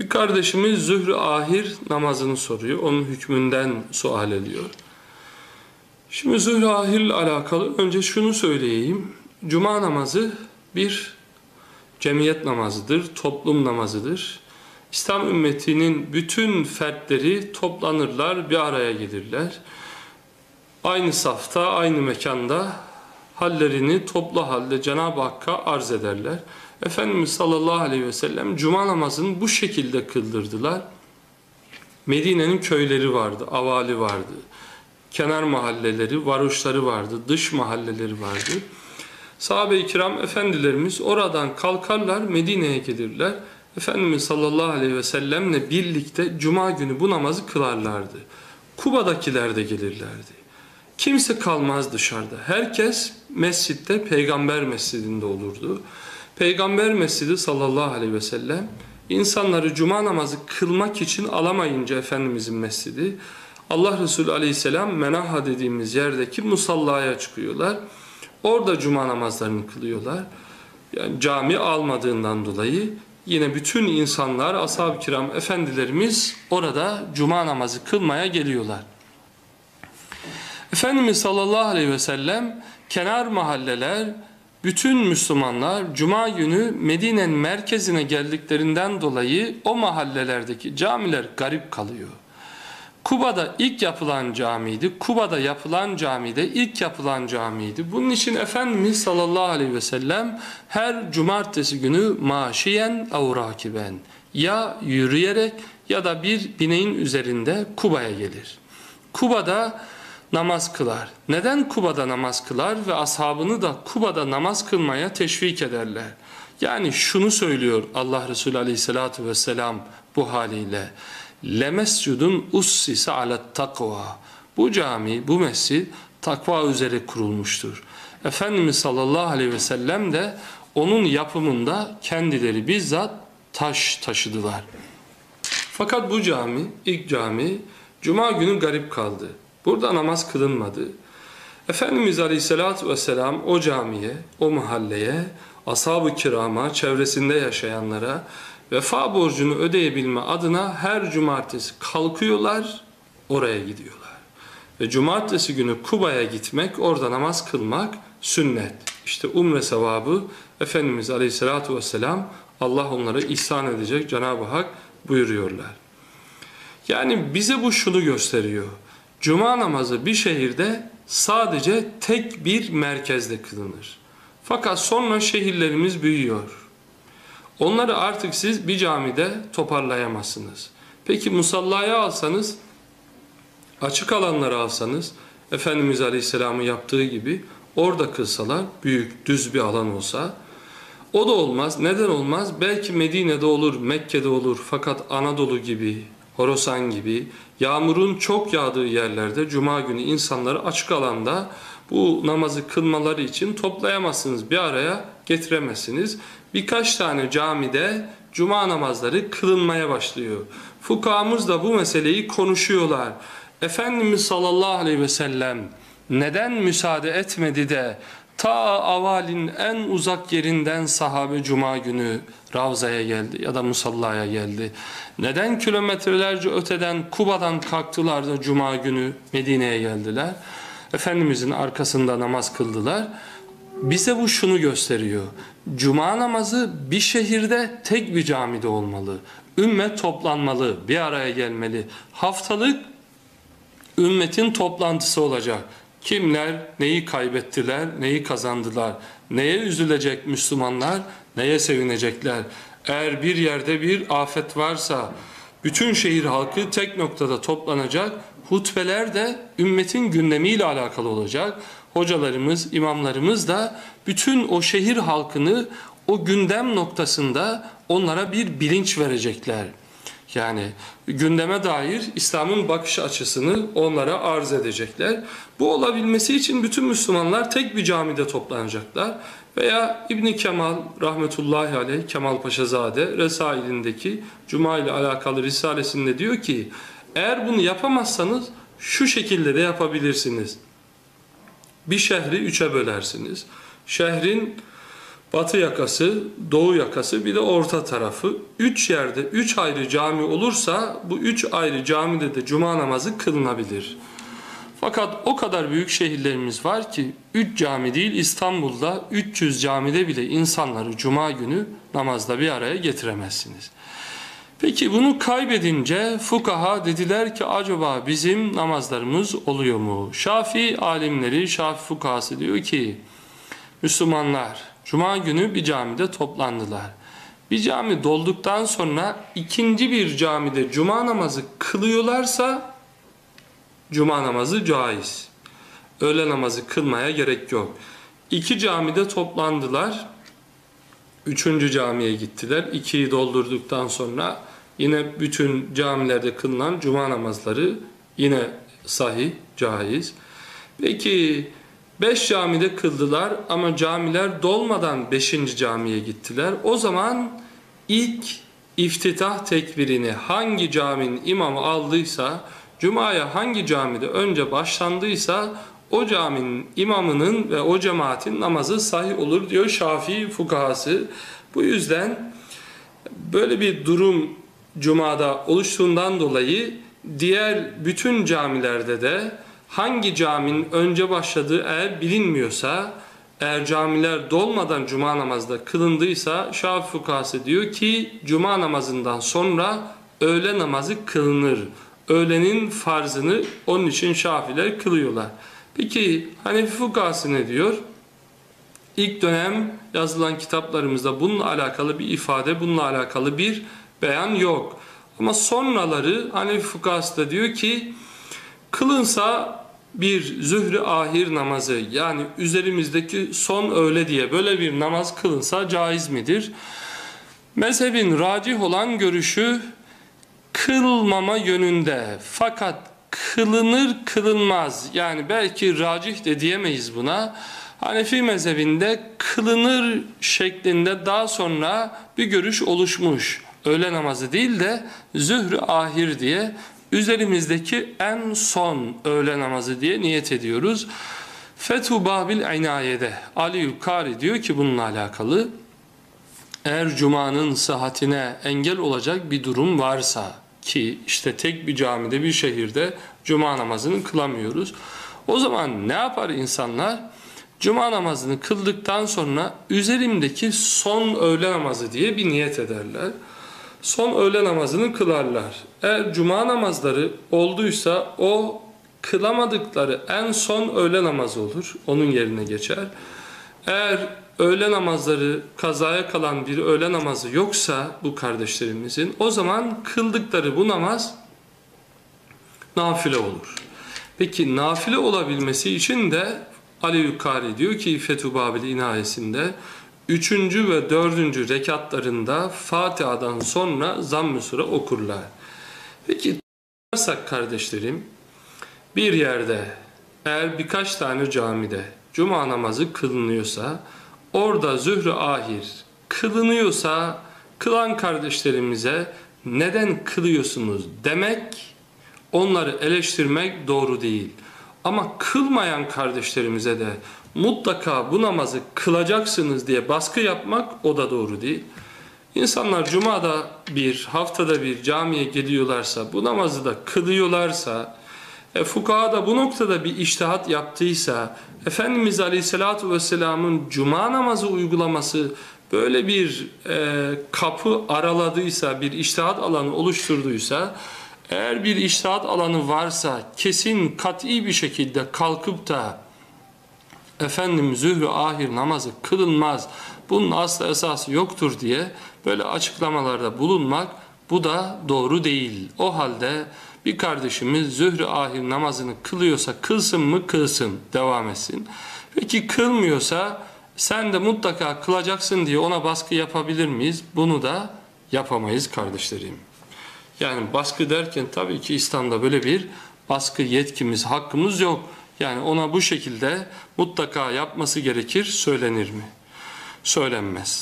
Bir kardeşimiz zühr ahir namazını soruyor. Onun hükmünden sual ediyor. Şimdi zühr ahir ile alakalı önce şunu söyleyeyim. Cuma namazı bir cemiyet namazıdır, toplum namazıdır. İslam ümmetinin bütün fertleri toplanırlar, bir araya gelirler. Aynı safta, aynı mekanda hallerini toplu halde Cenab-ı Hakk'a arz ederler. Efendimiz sallallahu aleyhi ve sellem cuma namazını bu şekilde kıldırdılar. Medine'nin köyleri vardı, avali vardı. Kenar mahalleleri, varoşları vardı, dış mahalleleri vardı. Sahabe-i kiram efendilerimiz oradan kalkarlar, Medine'ye gelirler. Efendimiz sallallahu aleyhi ve sellemle birlikte cuma günü bu namazı kılarlardı. Kuba'dakiler de gelirlerdi. Kimse kalmaz dışarıda. Herkes mescitte, peygamber mescidinde olurdu. Peygamber mescidi sallallahu aleyhi ve sellem insanları cuma namazı kılmak için alamayınca Efendimizin mescidi Allah Resulü aleyhisselam menaha dediğimiz yerdeki musallaya çıkıyorlar. Orada cuma namazlarını kılıyorlar. Yani cami almadığından dolayı yine bütün insanlar, ashab-ı kiram efendilerimiz orada cuma namazı kılmaya geliyorlar. Efendimiz sallallahu aleyhi ve sellem kenar mahalleler, bütün Müslümanlar cuma günü Medine'nin merkezine geldiklerinden dolayı o mahallelerdeki camiler garip kalıyor. Kuba'da ilk yapılan camiydi. Kuba'da yapılan camide ilk yapılan camiydi. Bunun için Efendimiz sallallahu aleyhi ve sellem her cumartesi günü maşiyen avrakiben ya yürüyerek ya da bir bineğin üzerinde Kuba'ya gelir. Kuba'da namaz kılar. Neden Kuba'da namaz kılar ve ashabını da Kuba'da namaz kılmaya teşvik ederler? Yani şunu söylüyor Allah Resulü aleyhissalatu vesselam bu haliyle. Lemescudun ussise alet takva. Bu cami, bu mescid takva üzere kurulmuştur. Efendimiz sallallahu aleyhi ve sellem de onun yapımında kendileri bizzat taş taşıdılar. Fakat bu cami, ilk cami, cuma günü garip kaldı. Burada namaz kılınmadı. Efendimiz Aleyhisselatü Vesselam o camiye, o mahalleye, ashab-ı kirama, çevresinde yaşayanlara vefa borcunu ödeyebilme adına her cumartesi kalkıyorlar, oraya gidiyorlar. Ve cumartesi günü Kuba'ya gitmek, orada namaz kılmak sünnet. İşte umre sevabı Efendimiz Aleyhisselatü Vesselam Allah onlara ihsan edecek Cenab-ı Hak buyuruyorlar. Yani bize bu şunu gösteriyor. Cuma namazı bir şehirde sadece tek bir merkezde kılınır. Fakat sonra şehirlerimiz büyüyor. Onları artık siz bir camide toparlayamazsınız. Peki musallaya alsanız, açık alanları alsanız, Efendimiz Aleyhisselam'ın yaptığı gibi orada kılsalar, büyük düz bir alan olsa, o da olmaz. Neden olmaz? Belki Medine'de olur, Mekke'de olur. Fakat Anadolu gibi, Horasan gibi yağmurun çok yağdığı yerlerde cuma günü insanları açık alanda bu namazı kılmaları için toplayamazsınız. Bir araya getiremezsiniz. Birkaç tane camide cuma namazları kılınmaya başlıyor. Fukahamız da bu meseleyi konuşuyorlar. Efendimiz sallallahu aleyhi ve sellem neden müsaade etmedi de ta avalin en uzak yerinden sahabe cuma günü Ravza'ya geldi ya da musallaya geldi. Neden kilometrelerce öteden Kuba'dan kalktılar da cuma günü Medine'ye geldiler? Efendimizin arkasında namaz kıldılar. Bize bu şunu gösteriyor. Cuma namazı bir şehirde tek bir camide olmalı. Ümmet toplanmalı, bir araya gelmeli. Haftalık ümmetin toplantısı olacak. Kimler neyi kaybettiler, neyi kazandılar, neye üzülecek Müslümanlar, neye sevinecekler. Eğer bir yerde bir afet varsa bütün şehir halkı tek noktada toplanacak. Hutbeler de ümmetin gündemiyle alakalı olacak. Hocalarımız, imamlarımız da bütün o şehir halkını o gündem noktasında onlara bir bilinç verecekler. Yani gündeme dair İslam'ın bakış açısını onlara arz edecekler. Bu olabilmesi için bütün Müslümanlar tek bir camide toplanacaklar. Veya İbn Kemal rahmetullahi aleyh Kemal Paşazade Resailindeki Cuma ile alakalı risalesinde diyor ki eğer bunu yapamazsanız şu şekilde de yapabilirsiniz. Bir şehri üçe bölersiniz. Şehrin batı yakası, doğu yakası bir de orta tarafı. Üç yerde üç ayrı cami olursa bu üç ayrı camide de cuma namazı kılınabilir. Fakat o kadar büyük şehirlerimiz var ki 3 cami değil İstanbul'da 300 camide bile insanları cuma günü namazda bir araya getiremezsiniz. Peki bunu kaybedince fukaha dediler ki acaba bizim namazlarımız oluyor mu? Şafii alimleri, Şafii fukahası diyor ki Müslümanlar cuma günü bir camide toplandılar. Bir cami dolduktan sonra ikinci bir camide cuma namazı kılıyorlarsa cuma namazı caiz. Öğle namazı kılmaya gerek yok. İki camide toplandılar. Üçüncü camiye gittiler. İkiyi doldurduktan sonra yine bütün camilerde kılınan cuma namazları yine sahih, caiz. Peki beş camide kıldılar ama camiler dolmadan beşinci camiye gittiler. O zaman ilk iftitah tekbirini hangi caminin imamı aldıysa Cuma'ya hangi camide önce başlandıysa o caminin imamının ve o cemaatin namazı sahih olur diyor Şafii fukahası. Bu yüzden böyle bir durum Cuma'da oluştuğundan dolayı diğer bütün camilerde de hangi caminin önce başladığı eğer bilinmiyorsa eğer camiler dolmadan cuma namazda kılındıysa Şafii fukahası diyor ki cuma namazından sonra öğle namazı kılınır öğlenin farzını onun için şafiler kılıyorlar. Peki Hanefi fukası ne diyor? İlk dönem yazılan kitaplarımızda bununla alakalı bir ifade, bununla alakalı bir beyan yok. Ama sonraları Hanefi fukası da diyor ki kılınsa bir zühre ahir namazı yani üzerimizdeki son öğle diye böyle bir namaz kılınsa caiz midir? Mezhebin racih olan görüşü kılmama yönünde. Fakat kılınır kılınmaz. Yani belki racih de diyemeyiz buna. Hanefi mezhebinde kılınır şeklinde daha sonra bir görüş oluşmuş. Öğle namazı değil de zührü ahir diye üzerimizdeki en son öğle namazı diye niyet ediyoruz. Fethu Babil İnaye'de Ali Yukari diyor ki bununla alakalı eğer cumanın sıhhatine engel olacak bir durum varsa ki işte tek bir camide bir şehirde cuma namazını kılamıyoruz. O zaman ne yapar insanlar? Cuma namazını kıldıktan sonra üzerimdeki son öğle namazı diye bir niyet ederler. Son öğle namazını kılarlar. Eğer cuma namazları olduysa o kılamadıkları en son öğle namazı olur. Onun yerine geçer. Eğer öğle namazları kazaya kalan bir öğle namazı yoksa bu kardeşlerimizin o zaman kıldıkları bu namaz nafile olur. Peki nafile olabilmesi için de Ali Yukari diyor ki Fethu Babil inayesinde üçüncü ve dördüncü rekatlarında Fatiha'dan sonra zamm-ı sure okurlar. Peki kardeşlerim bir yerde eğer birkaç tane camide cuma namazı kılınıyorsa orada zührü ahir kılınıyorsa kılan kardeşlerimize neden kılıyorsunuz demek onları eleştirmek doğru değil. Ama kılmayan kardeşlerimize de mutlaka bu namazı kılacaksınız diye baskı yapmak o da doğru değil. İnsanlar cumada bir, haftada bir camiye geliyorlarsa, bu namazı da kılıyorlarsa, e, fukaha da bu noktada bir iştihat yaptıysa, Efendimiz Aleyhisselatü Vesselam'ın cuma namazı uygulaması böyle bir e, kapı araladıysa, bir iştihat alanı oluşturduysa, eğer bir iştihat alanı varsa kesin kat'i bir şekilde kalkıp da efendim zührü ahir namazı kılınmaz, bunun asla esası yoktur diye böyle açıklamalarda bulunmak bu da doğru değil. O halde bir kardeşimiz zührü ahir namazını kılıyorsa kılsın mı kılsın devam etsin. Peki kılmıyorsa sen de mutlaka kılacaksın diye ona baskı yapabilir miyiz? Bunu da yapamayız kardeşlerim. Yani baskı derken tabii ki İslam'da böyle bir baskı yetkimiz, hakkımız yok. Yani ona bu şekilde mutlaka yapması gerekir söylenir mi? Söylenmez.